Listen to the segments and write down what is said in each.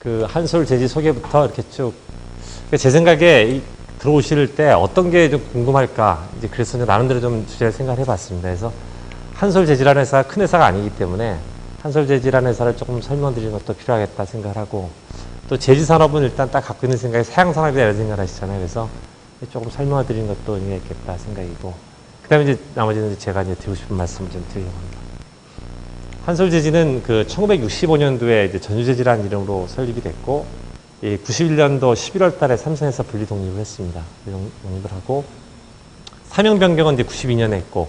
그 한솔 제지 소개부터 이렇게 쭉. 그제 생각에 이- 들어오실 때 어떤 게 좀 궁금할까. 이제 그래서 나름대로 좀 주제를 생각해 봤습니다. 그래서 한솔 제지라는 회사가 큰 회사가 아니기 때문에 한솔 제지라는 회사를 조금 설명드리는 것도 필요하겠다 생각을 하고 또 제지 산업은 일단 딱 갖고 있는 생각이 사양 산업이다 이런 생각을 하시잖아요. 그래서 조금 설명을 드리는 것도 의미가 있겠다 생각이고 그다음에 이제 나머지는 제가 이제 드리고 싶은 말씀을 좀 드리려고 합니다. 한솔제지는 그 1965년도에 이제 전유제지라는 이름으로 설립이 됐고, 이 91년도 11월 달에 삼성에서 분리 독립을 했습니다. 독립을 하고, 사명 변경은 이제 92년에 했고,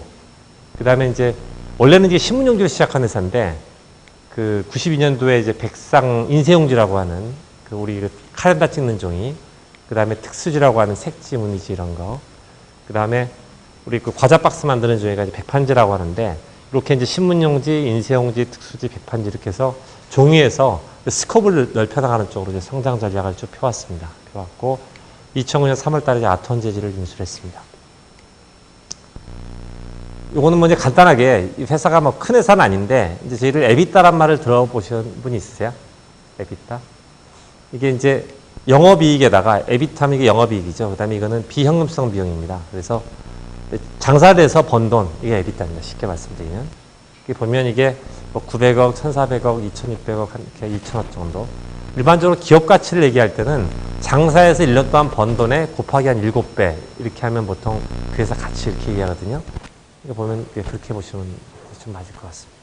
그 다음에 이제, 원래는 이제 신문용지로 시작한 회사인데, 그 92년도에 이제 백상 인쇄용지라고 하는, 그 우리 그 카렌다 찍는 종이, 그 다음에 특수지라고 하는 색지, 무늬지 이런 거, 그 다음에 우리 그 과자 박스 만드는 종이가 이제 백판지라고 하는데, 이렇게 이제 신문용지, 인쇄용지, 특수지, 백판지 이렇게 해서 종이에서 스코프를 넓혀나가는 쪽으로 이제 성장 전략을 쭉 펴왔습니다. 펴왔고 2009년 3월 달에 아톤 재질을 인수했습니다. 요거는 뭐 이제 간단하게 이 회사가 뭐 큰 회사는 아닌데 이제 저희를 에비타란 말을 들어보신 분이 있으세요? 에비타? 이게 이제 영업이익에다가 에비타면 이게 영업이익이죠. 그다음에 이거는 비현금성 비용입니다. 그래서 장사돼서 번 돈, 이게 에비타입니다. 쉽게 말씀드리면. 이게 보면 이게 뭐 900억, 1,400억, 2,600억, 한 이렇게 2천억 정도. 일반적으로 기업 가치를 얘기할 때는 장사해서 1년 동안 번 돈에 곱하기 한 7배 이렇게 하면 보통 그 회사 가치 이렇게 얘기하거든요. 이거 보면 그렇게 보시면 좀 맞을 것 같습니다.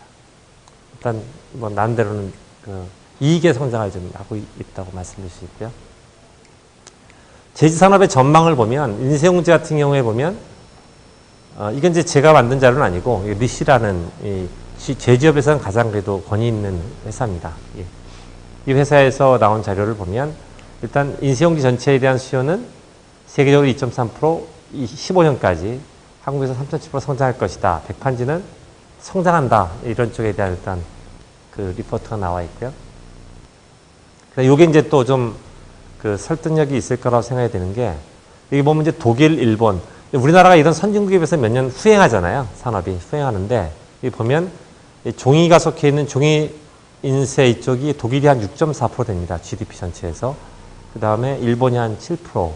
일단 뭐 나름대로는 그 이익의 성장을 좀 하고 있- 있다고 말씀드릴 수 있고요. 제지산업의 전망을 보면 인쇄용지 같은 경우에 보면 어, 이건 이제 제가 만든 자료는 아니고 이 리시라는 제지업에서는 가장 그래도 권위 있는 회사입니다. 예. 이 회사에서 나온 자료를 보면 일단 인쇄용지 전체에 대한 수요는 세계적으로 2.3%, 15년까지 한국에서 3.7% 성장할 것이다. 백판지는 성장한다. 이런 쪽에 대한 일단 그 리포트가 나와 있고요. 요게 이제 또 좀 그 설득력이 있을 거라고 생각이 되는 게 여기 보면 이제 독일, 일본 우리나라가 이런 선진국에 비해서 몇 년 후행하잖아요. 산업이 후행하는데 여기 보면 이 종이가 속해 있는 종이 인쇄 이쪽이 독일이 한 6.4% 됩니다. GDP 전체에서. 그 다음에 일본이 한 7%,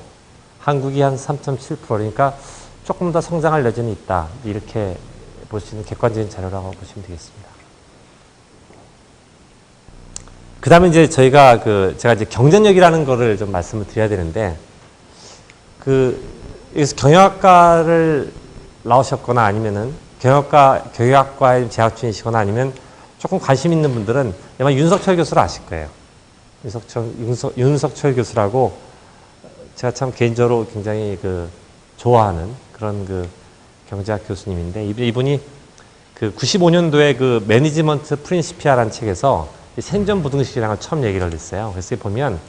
한국이 한 3.7% 그러니까 조금 더 성장할 여전히 있다. 이렇게 볼 수 있는 객관적인 자료라고 보시면 되겠습니다. 그 다음에 이제 저희가 그, 제가 이제 경쟁력이라는 거를 좀 말씀을 드려야 되는데, 그, 여기서 경영학과를 나오셨거나 아니면은 경영학과, 경영학과에 재학 중이시거나 아니면 조금 관심 있는 분들은 아마 윤석철 교수를 아실 거예요. 윤석철, 윤석, 윤석철 교수라고 제가 참 개인적으로 굉장히 그 좋아하는 그런 그 경제학 교수님인데 이분- 이분이 그 95년도에 그 매니지먼트 프린시피아라는 책에서 이 생존 부등식이라는 걸 처음 얘기를 했어요. 그래서 보면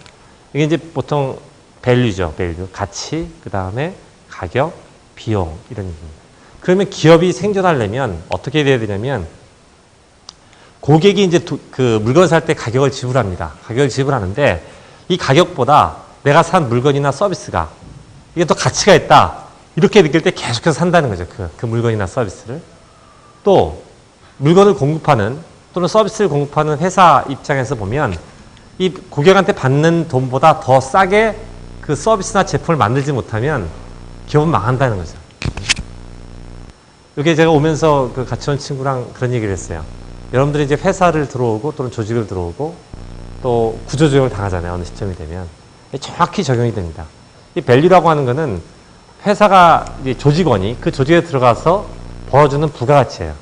이게 이제 보통 밸류죠, 밸류. 가치, 그 다음에 가격, 비용 이런 얘기입니다. 그러면 기업이 생존하려면 어떻게 돼야 되냐면 고객이 이제 두- 그 물건 살 때 가격을 지불합니다. 가격을 지불하는데 이 가격보다 내가 산 물건이나 서비스가 이게 더 가치가 있다. 이렇게 느낄 때 계속해서 산다는 거죠. 그, 그 물건이나 서비스를. 또 물건을 공급하는 또는 서비스를 공급하는 회사 입장에서 보면 이 고객한테 받는 돈보다 더 싸게 그 서비스나 제품을 만들지 못하면 기업은 망한다는 거죠. 이게 제가 오면서 그 같이 온 친구랑 그런 얘기를 했어요. 여러분들이 이제 회사를 들어오고 또는 조직을 들어오고 또 구조조정을 당하잖아요. 어느 시점이 되면. 정확히 적용이 됩니다. 이 밸류라고 하는 거는 회사가 조직원이 그 조직에 들어가서 벌어주는 부가가치예요.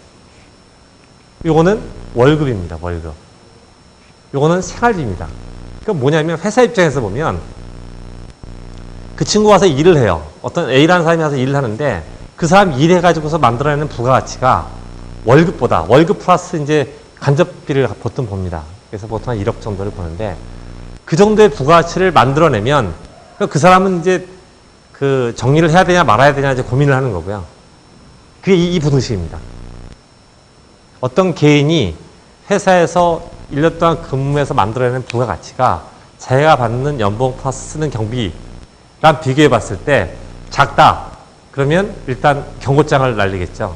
요거는 월급입니다. 월급. 요거는 생활비입니다. 그러니까 뭐냐면 회사 입장에서 보면 그 친구 와서 일을 해요. 어떤 A라는 사람이 와서 일을 하는데 그 사람 일해가지고서 만들어내는 부가가치가 월급보다 월급 플러스 이제 간접비를 보통 봅니다. 그래서 보통 한 1억 정도를 보는데 그 정도의 부가가치를 만들어내면 그 사람은 이제 그 정리를 해야 되냐 말아야 되냐 이제 고민을 하는 거고요. 그게 이, 이 부등식입니다. 어떤 개인이 회사에서 1년 동안 근무해서 만들어내는 부가가치가 자기가 받는 연봉 플러스 쓰는 경비랑 비교해 봤을 때 작다. 그러면 일단 경고장을 날리겠죠.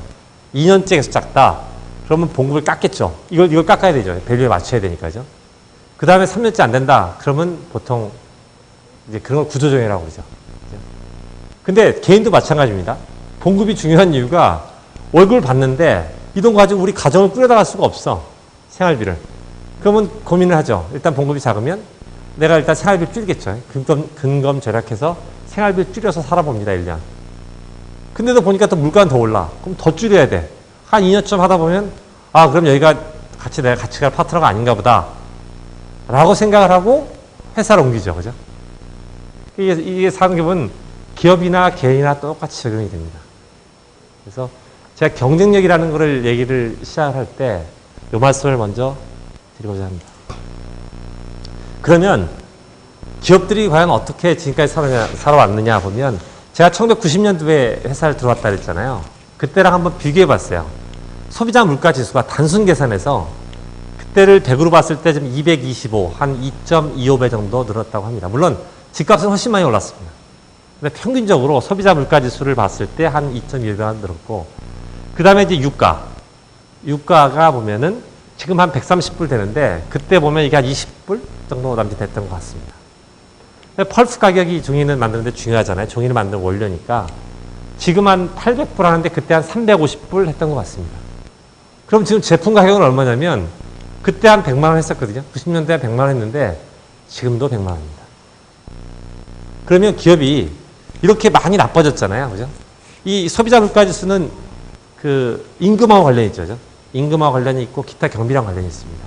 2년째 계속 작다. 그러면 봉급을 깎겠죠. 이걸, 이걸 깎아야 되죠. 밸류에 맞춰야 되니까죠. 그 다음에 3년째 안 된다. 그러면 보통 이제 그런 걸 구조조정이라고 그러죠. 근데 개인도 마찬가지입니다. 봉급이 중요한 이유가 월급을 받는데 이 돈 가지고 우리 가정을 꾸려나갈 수가 없어. 생활비를. 그러면 고민을 하죠. 일단 봉급이 작으면 내가 일단 생활비를 줄이겠죠. 근검, 근검 절약해서 생활비를 줄여서 살아봅니다. 1년. 근데도 보니까 또 물가는 더 올라. 그럼 더 줄여야 돼. 한 2년쯤 하다 보면 아 그럼 여기가 같이 내가 같이 갈 파트너가 아닌가 보다. 라고 생각을 하고 회사를 옮기죠. 그죠? 이게, 이게 기분 기업이나 개인이나 똑같이 적용이 됩니다. 그래서 제가 경쟁력이라는 거를 얘기를 시작할 때 이 말씀을 먼저 드리고자 합니다. 그러면 기업들이 과연 어떻게 지금까지 살아냐, 살아왔느냐 보면 제가 1990년도에 회사를 들어왔다 그랬잖아요. 그때랑 한번 비교해 봤어요. 소비자 물가 지수가 단순 계산해서 그때를 100으로 봤을 때 지금 225, 한 2.25배 정도 늘었다고 합니다. 물론 집값은 훨씬 많이 올랐습니다. 근데 평균적으로 소비자 물가 지수를 봤을 때 한 2.1배가 늘었고, 그 다음에 이제 유가. 유가가 보면은 지금 한 130불 되는데, 그때 보면 이게 한 20불 정도 남짓됐던 것 같습니다. 펄프 가격이 종이는 만드는데 중요하잖아요. 종이를 만드는 원료니까. 지금 한 800불 하는데 그때 한 350불 했던 것 같습니다. 그럼 지금 제품 가격은 얼마냐면 그때 한 100만 원 했었거든요. 90년대에 한 100만 원 했는데 지금도 100만 원입니다. 그러면 기업이 이렇게 많이 나빠졌잖아요. 그죠? 이 소비자 물가 지수는 그 임금하고 관련이 있죠. 그죠? 임금하고 관련이 있고 기타 경비랑 관련이 있습니다.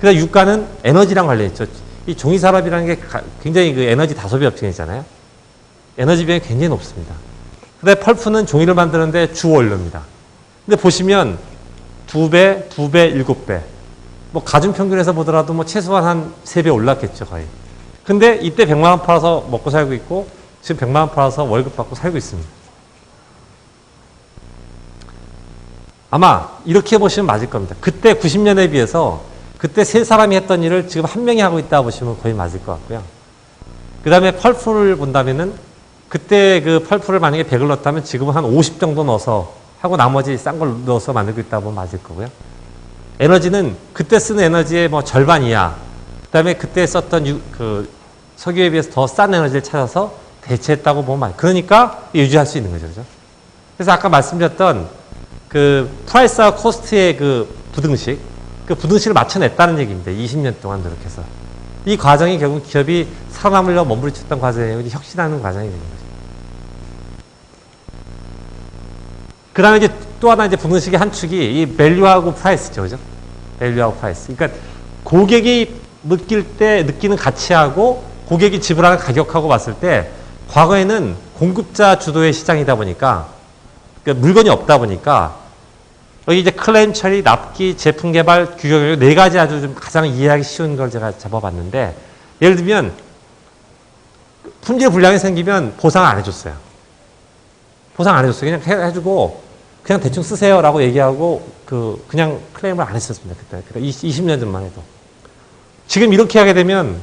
그다음 유가는 에너지랑 관련이 있죠. 이 종이 산업이라는 게 가- 굉장히 그 에너지 다소비 업종이잖아요. 에너지 비용이 굉장히 높습니다. 그다음에 펄프는 종이를 만드는데 주 원료입니다. 근데 보시면 두 배, 두 배, 일곱 배. 뭐 가중 평균에서 보더라도 뭐 최소한 한 세 배 올랐겠죠, 거의. 근데 이때 100만 원 팔아서 먹고 살고 있고 지금 100만 원 팔아서 월급 받고 살고 있습니다. 아마 이렇게 보시면 맞을 겁니다. 그때 90년에 비해서 그때 세 사람이 했던 일을 지금 한 명이 하고 있다 보시면 거의 맞을 것 같고요. 그 다음에 펄프를 본다면은 그때 그 펄프를 만약에 100을 넣었다면 지금은 한 50 정도 넣어서 하고 나머지 싼 걸 넣어서 만들고 있다 보면 맞을 거고요. 에너지는 그때 쓰는 에너지의 뭐 절반 이하. 그 다음에 그때 썼던 유, 그 석유에 비해서 더 싼 에너지를 찾아서 대체했다고 보면 맞. 그러니까 유지할 수 있는 거죠, 그죠? 그래서 아까 말씀드렸던 그 프라이스와 코스트의 그 부등식, 그 부등식을 맞춰냈다는 얘기입니다. 20년 동안 노력해서. 이 과정이 결국 기업이 살아남으려고 몸부림쳤던 과정이 혁신하는 과정이 되는 거죠. 그 다음에 이제 또 하나 이제 부등식의 한 축이 이 밸류하고 프라이스죠. 그죠? 밸류하고 프라이스. 그러니까 고객이 느낄 때 느끼는 가치하고 고객이 지불하는 가격하고 봤을 때 과거에는 공급자 주도의 시장이다 보니까 그러니까 물건이 없다 보니까 여기 이제 클레임 처리, 납기, 제품 개발, 규격 네 가지 아주 좀 가장 이해하기 쉬운 걸 제가 잡아봤는데 예를 들면 품질 불량이 생기면 보상 안 해줬어요. 보상 안 해줬어요. 그냥 해- 해주고 그냥 대충 쓰세요라고 얘기하고 그 그냥 클레임을 안 했었습니다. 그때 그러니까 20년 전만 해도 지금 이렇게 하게 되면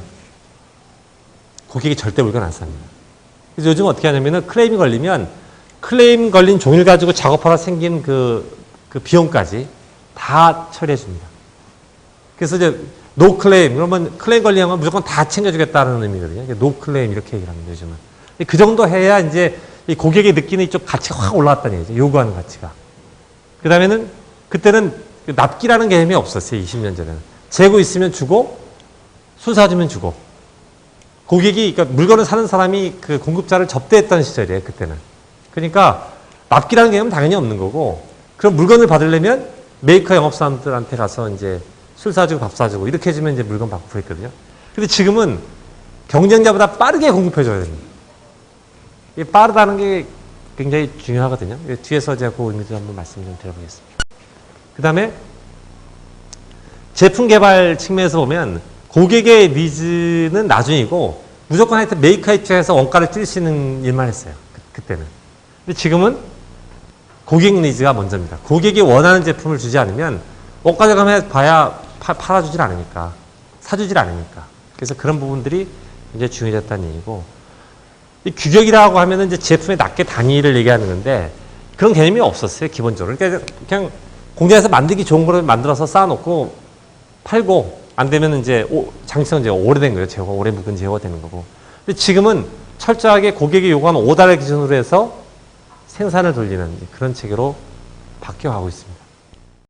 고객이 절대 물건 안 삽니다. 그래서 요즘 어떻게 하냐면은 클레임이 걸리면 클레임 걸린 종이를 가지고 작업하다 생긴 그, 그 비용까지 다 처리해 줍니다. 그래서 이제 노 클레임 그러면 클레임 걸리면 무조건 다 챙겨주겠다는 의미거든요. 노 클레임 이렇게 얘기를 합니다. 요즘은 그 정도 해야 이제 이 고객이 느끼는 이쪽 가치가 확 올라왔다는 얘기죠. 요구하는 가치가. 그 다음에는 그때는 그 납기라는 개념이 없었어요. 20년 전에는 재고 있으면 주고 술 사주면 주고 고객이 그러니까 물건을 사는 사람이 그 공급자를 접대했던 시절이에요. 그때는. 그러니까 납기라는 개념은 당연히 없는 거고 그럼 물건을 받으려면 메이커 영업 사람들한테 가서 이제 술 사주고 밥 사주고 이렇게 해주면 이제 물건 받고 그랬거든요. 근데 지금은 경쟁자보다 빠르게 공급해줘야 됩니다. 이 빠르다는 게 굉장히 중요하거든요. 이 뒤에서 제가 그 의미도 한번 말씀 좀 드려보겠습니다. 그 다음에 제품 개발 측면에서 보면 고객의 니즈는 나중이고 무조건 하여튼 메이커 입장에서 원가를 줄일 수 있는 일만 했어요. 그, 때는 근데 지금은 고객 니즈가 먼저입니다. 고객이 원하는 제품을 주지 않으면 옷가게 가면 봐야 파, 팔아주질 않으니까 사주질 않으니까. 그래서 그런 부분들이 이제 중요해졌다는 얘기고 이 규격이라고 하면은 이제 제품의 낱개 단위를 얘기하는 건데 그런 개념이 없었어요 기본적으로. 그러니까 그냥 공장에서 만들기 좋은 거를 만들어서 쌓아놓고 팔고 안 되면 이제 장치성 이제 오래된 거예요 제가. 오래 묵은 재고가 되는 거고. 근데 지금은 철저하게 고객이 요구하면 오달의 기준으로 해서 생산을 돌리는 그런 체계로 바뀌어가고 있습니다.